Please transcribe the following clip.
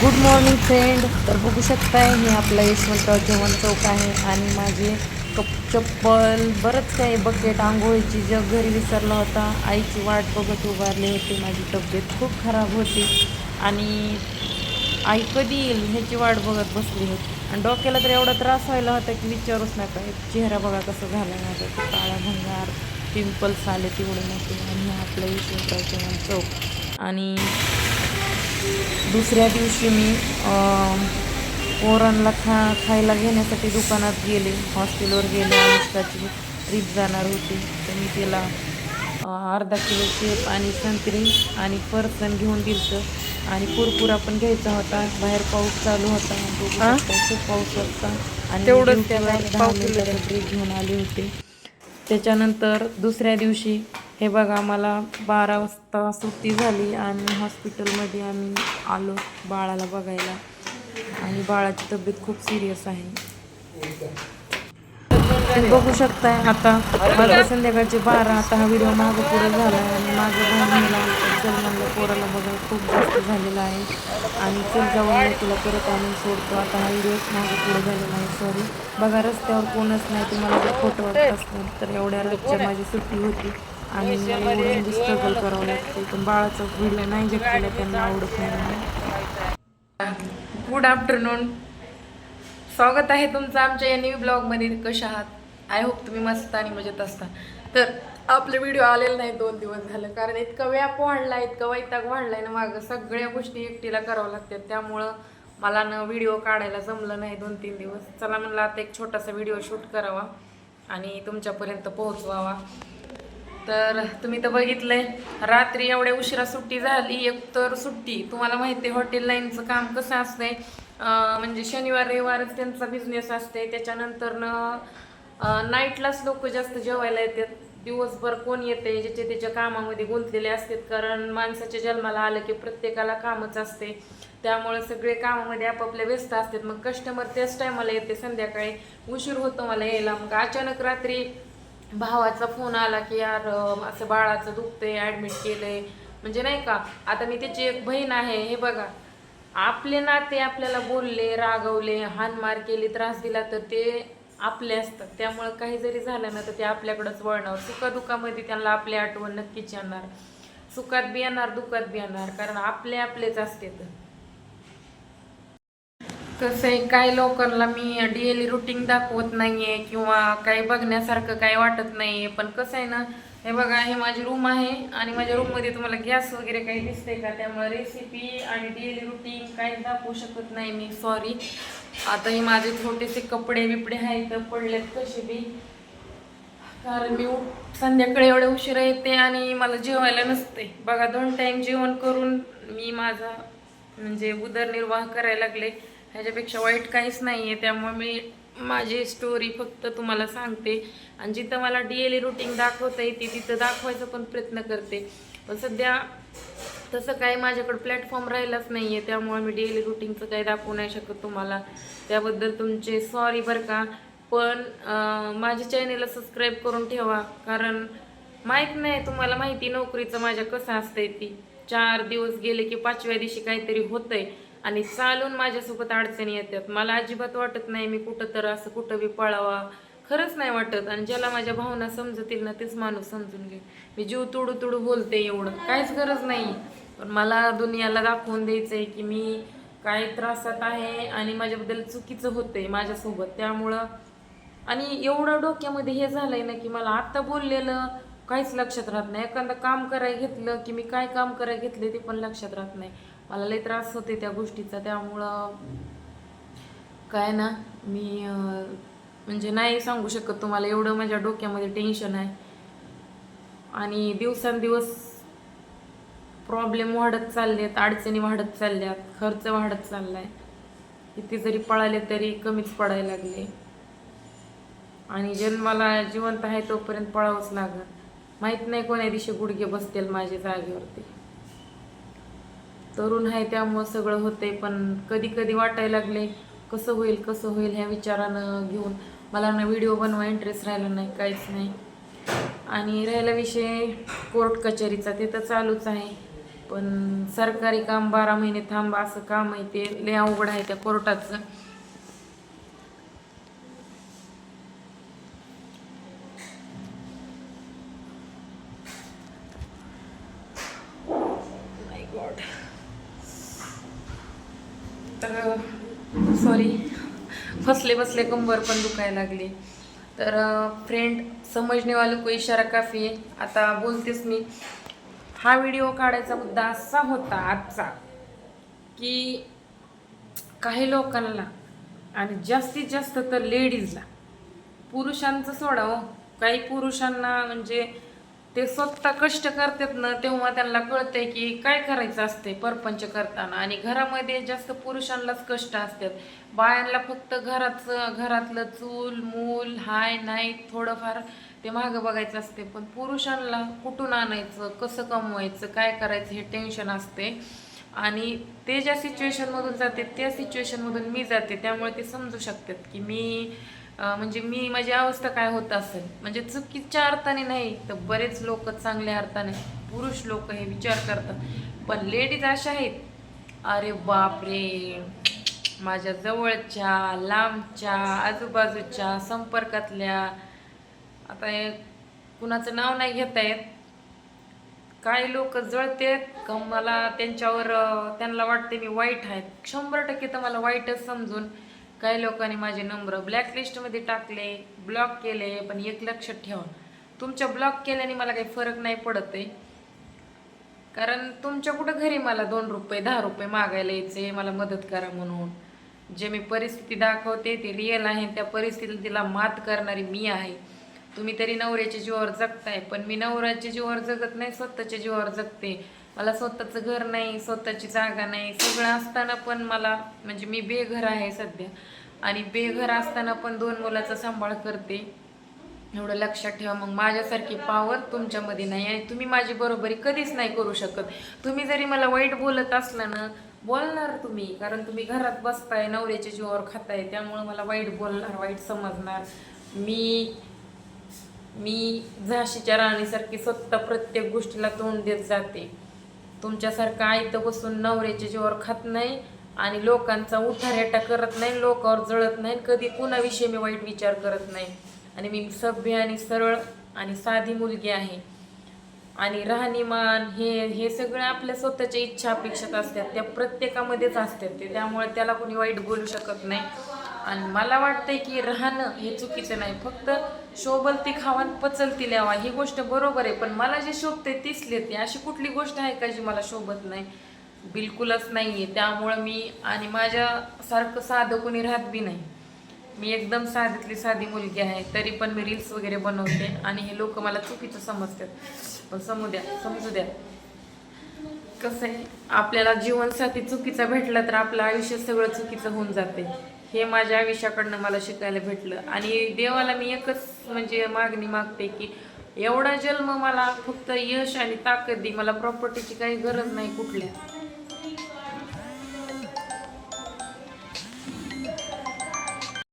Good morning friend तर बघू शकताय हे आपलं यशवंतराव जेवण चौक आहे आणि माझे कप चप्पल बरंच काही बकेट आंघोळीची जग घरी विसरला होता. आईची वाट बघत उभारली होती. माझी तब्येत खूप खराब होती. आणि आई कधी येईल ह्याची वाट बघत बसली होती. आणि डोक्याला तर एवढा त्रास व्हायला होता की विचारूच नका. एक चेहरा बघा कसं झाला माझा. तो काळा भंगार पिंपल्स आले तेवढे मोठे आणि आपलं यशवंतराव जेवण चौक. आणि दुसऱ्या दिवशी मी पोरांना खा खायला घेण्यासाठी दुकानात गेले. हॉस्टेलवर गेले. अनुष्काची ट्रीप जाणार होती. तर मी तिला अर्धा किलो शेप आणि संत्री आणि फरसन घेऊन दिलतं. आणि कुरकुरा पण घ्यायचा होता. बाहेर पाऊस चालू होता? शकता, खूप पाऊस होता. आणि तेवढंच मी त्याला ट्रीप घेऊन आले होते. त्याच्यानंतर दुसऱ्या दिवशी हे बघा मला बारा वाजता सुट्टी झाली आणि हॉस्पिटलमध्ये आम्ही आलो बाळाला बघायला. आणि बाळाची तब्येत खूप सिरियस आहे. बघू शकताय आता वाजले संध्याकाळचे बारा आता हा व्हिडिओ मागं पुढे झाला आहे आणि माझं बहिणीला सलमानला पोराला बघायला खूप जास्त झालेला आहे. आणि चल जाऊन मी तुला परत आणून सोडतो. आता हा व्हिडिओ मागं पुढे झालेला आहे. सॉरी बघा रस्त्यावर कोणच नाही. तुम्हाला जर फोटो वाटत असतील तर एवढ्या रातच्या माझी सुट्टी होती. आणि स्ट्रगल करावं लागते पण बाळाचा व्हिडिओ नाही घेतलेला त्यांना आवडत नाही गुड आफ्टरनून स्वागत आहे तुमचं आमच्या या न्यू ब्लॉगमध्ये कशा आहात? आय होप तुम्ही मस्त आणि मजेत असता. तर आपले व्हिडिओ आलेले नाही दोन दिवस झालं. कारण इतका व्याप वाढला इतका वैताग वाढलाय ना मागं. सगळ्या गोष्टी एकटीला कराव्या लागतात. त्यामुळं मला ना व्हिडिओ काढायला जमलं नाही दोन तीन दिवस. चला म्हणलं आता एक छोटासा व्हिडिओ शूट करावा आणि तुमच्यापर्यंत पोहोचवावा. तर तुम्ही तर बघितलंय रात्री एवढ्या उशिरा सुट्टी झाली एक तर सुट्टी. तुम्हाला माहिती आहे हॉटेल लाईनचं काम कसं असतंय? म्हणजे शनिवार रविवारच त्यांचा बिझनेस असते त्याच्यानंतर नाईटलाच लोक जास्त जेवायला येतात. दिवसभर कोण येते ज्याचे त्याच्या कामामध्ये गुंतलेले असतात. कारण माणसाच्या जन्माला आलं की प्रत्येकाला कामच असते त्यामुळे सगळे कामामध्ये आपापल्या व्यस्त असतात. मग कस्टमर त्याच टायमाला येते संध्याकाळी. उशीर होतो मला यायला. मग अचानक रात्री भावाचा फोन आला की यार असं बाळाचं दुखतंय ॲडमिट केलंय. म्हणजे नाही का आता मी त्याची एक बहीण आहे हे बघा. आपले नाते आपल्याला बोलले रागवले हानमार केली त्रास दिला तर ते आपले असतात. त्यामुळं काही जरी झालं ना तर ते आपल्याकडंच वळणार. सुखादुखामध्ये त्यांना आपली आठवण नक्कीच येणार. सुखात बी येणार दुःखात बी येणार कारण आपले आपलेच असते तर आहे काय लोकांना मी डेली रुटीन दाखवत नाहीये किंवा काही बघण्यासारखं काही वाटत नाहीये. पण कसं आहे ना हे बघा हे माझी रूम आहे आणि माझ्या रूममध्ये तुम्हाला गॅस वगैरे काही दिसते का? त्यामुळे रेसिपी आणि डेली रुटीन काही दाखवू शकत नाही मी. सॉरी आता हे माझे छोटेसे कपडे बिपडे आहेत पडलेत कसे बी. कारण मी संध्याकाळी एवढे उशिरा येते आणि मला जेवायला नसते. बघा दोन टाईम जेवण करून मी माझा म्हणजे उदरनिर्वाह करायला लागले. ह्याच्यापेक्षा वाईट काहीच नाही आहे त्यामुळे मी माझी स्टोरी फक्त तुम्हाला सांगते. आणि जिथं मला डेली रुटीन दाखवता येते तिथं दाखवायचा पण प्रयत्न करते. पण सध्या तसं काही माझ्याकडे प्लॅटफॉर्म राहिलाच नाही आहे त्यामुळे मी डेली रुटीनचं काही दाखवू नाही शकत तुम्हाला. त्याबद्दल तुमचे सॉरी बरं का. पण माझ्या चॅनेलला सबस्क्राईब करून ठेवा. कारण माहीत नाही तुम्हाला माहिती नोकरीचं माझ्या कसं असतंय ती. चार दिवस गेले की पाचव्या दिवशी काहीतरी होतंय. आणि चालून माझ्यासोबत अडचणी येतात. मला अजिबात वाटत नाही मी कुठं तर असं कुठं बी पळावा. खरंच नाही वाटत. आणि ज्याला माझ्या भावना समजतील ना तेच माणूस समजून घे मी जीव तुडू तुडू बोलते एवढं. काहीच गरज नाही. पण मला दुनियाला दाखवून द्यायचं आहे की मी काय त्रासात आहे आणि माझ्याबद्दल चुकीचं होतंय माझ्यासोबत. त्यामुळं आणि एवढं डोक्यामध्ये हे झालंय ना की मला आत्ता बोललेलं काहीच लक्षात राहत नाही. एखादं काम करायला घेतलं की मी काय काम करायला घेतले ते पण लक्षात राहत नाही. मला लई त्रास होते त्या गोष्टीचा त्यामुळं काय ना मी म्हणजे नाही सांगू शकत तुम्हाला एवढं माझ्या डोक्यामध्ये टेन्शन आहे. आणि दिवसांदिवस प्रॉब्लेम वाढत चाललेत अडचणी वाढत चालल्यात खर्च वाढत चालला आहे किती जरी पळाले तरी कमीच पडायला लागले. आणि जन्माला जिवंत आहे तोपर्यंत पळावंच लागत माहीत नाही कोण्या दिवशी गुडघे बसतील माझ्या जागेवरती. तरुण आहे त्यामुळं सगळं होते पण कधी कधी वाटायला लागले कसं होईल कसं होईल ह्या विचारानं घेऊन. मला ना व्हिडिओ बनवा इंटरेस्ट राहिला नाही काहीच नाही. आणि राहिला विषय कोर्ट कचेरीचा ते तर चालूच आहे. पण सरकारी काम बारा महिने थांबा असं काम आहे ते लय अवघड आहे त्या कोर्टाचं. माय गॉड तर सॉरी बसले बसले कंबर पण दुखायला लागली. तर फ्रेंड समजणेवालं को इशारा काफी आहे. आता बोलतेच मी. हा व्हिडिओ काढायचा मुद्दा असा होता आजचा की काही लोकांना आणि जास्तीत जास्त तर लेडीजला पुरुषांचं सोडा हो. काही पुरुषांना म्हणजे ते स्वतः कष्ट करतात ना तेव्हा त्यांना कळतंय की काय करायचं असते परपंच करताना. आणि घरामध्ये जास्त पुरुषांनाच कष्ट असतात. बायांना फक्त घराचं घरातलं चूल मूल हाय नाही थोडंफार ते मागं बघायचं असते. पण पुरुषांना कुठून आणायचं कसं कमवायचं काय करायचं हे टेन्शन असते. आणि ते ज्या सिच्युएशनमधून जाते त्या सिच्युएशनमधून मी जाते. त्यामुळे ते समजू शकतात की मी म्हणजे मी माझी अवस्था काय होत असेल म्हणजे चुकीच्या अर्थाने नाही तर बरेच लोक चांगल्या अर्थाने पुरुष लोक हे विचार करतात. पण लेडीज अशा आहेत अरे बापरे माझ्या जवळच्या लांबच्या आजूबाजूच्या संपर्कातल्या आता हे कुणाचं नाव नाही घेता येत. काही लोक जळतेत का मला त्यांच्यावर त्यांना वाटते मी वाईट आहेत शंभर टक्के तर मला वाईटच समजून काही लोकांनी माझे नंबर ब्लॅकलिस्टमध्ये टाकले ब्लॉक केले पण एक लक्षात ठेवा. तुमच्या ब्लॉक केल्याने मला काही फरक नाही पडत आहे. कारण तुमच्या कुठं घरी मला दोन रुपये दहा रुपये मागायला यायचे मला मदत करा म्हणून. जे मी परिस्थिती दाखवते ती रिअल आहे. त्या परिस्थितीला मात करणारी मी आहे. तुम्ही तरी नवऱ्याच्या जीवावर जगताय पण मी नवऱ्याच्या जीवावर जगत नाही स्वतःच्या जीवावर जगते. मला स्वतःचं घर नाही स्वतःची जागा नाही सगळं असताना पण मला म्हणजे मी बेघर आहे सध्या. आणि बेघर असताना पण दोन मुलाचा सांभाळ करते. एवढं लक्षात ठेवा मग माझ्यासारखी पावर तुमच्यामध्ये नाही आणि तुम्ही माझी बरोबरी कधीच नाही करू शकत. तुम्ही जरी मला वाईट बोलत असला ना बोलणार तुम्ही कारण तुम्ही घरात बसताय नवऱ्याच्या जीवावर खाताय त्यामुळं मला वाईट बोलणार वाईट समजणार. मी मी झाशीच्या राणीसारखी स्वतः प्रत्येक गोष्टीला तोंड देत जाते. तुमच्यासारखं आयतं बसून नवऱ्याच्या जीवावर खात नाही आणि लोकांचा उठारेटा करत नाही लोकांवर जळत नाही कधी कुणाविषयी मी वाईट विचार करत नाही. आणि मी सभ्य आणि सरळ आणि साधी मुलगी आहे. आणि राहणीमान हे हे सगळं आपल्या स्वतःच्या इच्छा अपेक्षित असतात. त्या प्रत्येकामध्येच असतात ते. त्यामुळे त्याला कोणी वाईट बोलू शकत नाही. आणि मला वाटतंय की राहणं हे चुकीचं नाही. फक्त शोभल ती खावान पचल ती ल्यावा ही गोष्ट बरोबर आहे. पण मला जे शोभते तीच लेते अशी कुठली गोष्ट आहे का जी मला शोभत नाही? बिलकुलच नाही आहे त्यामुळं मी आणि माझ्यासारखं साधं कोणी राहत बी नाही. मी एकदम साधीतली साधी मुलगी आहे. तरी पण मी रील्स वगैरे बनवते आणि हे लोक मला चुकीचं समजतात. पण समू द्या समजू द्या. कसं आहे आपल्याला जीवनसाथी चुकीचा भेटला तर आपलं आयुष्य सगळं चुकीचं होऊन जाते. हे माझ्या आयुष्याकडनं मला शिकायला भेटलं. आणि देवाला मी एकच म्हणजे मागणी मागते की एवढा जन्म मला फक्त यश आणि ताकद दे. मला प्रॉपर्टीची काही गरज नाही कुठल्या.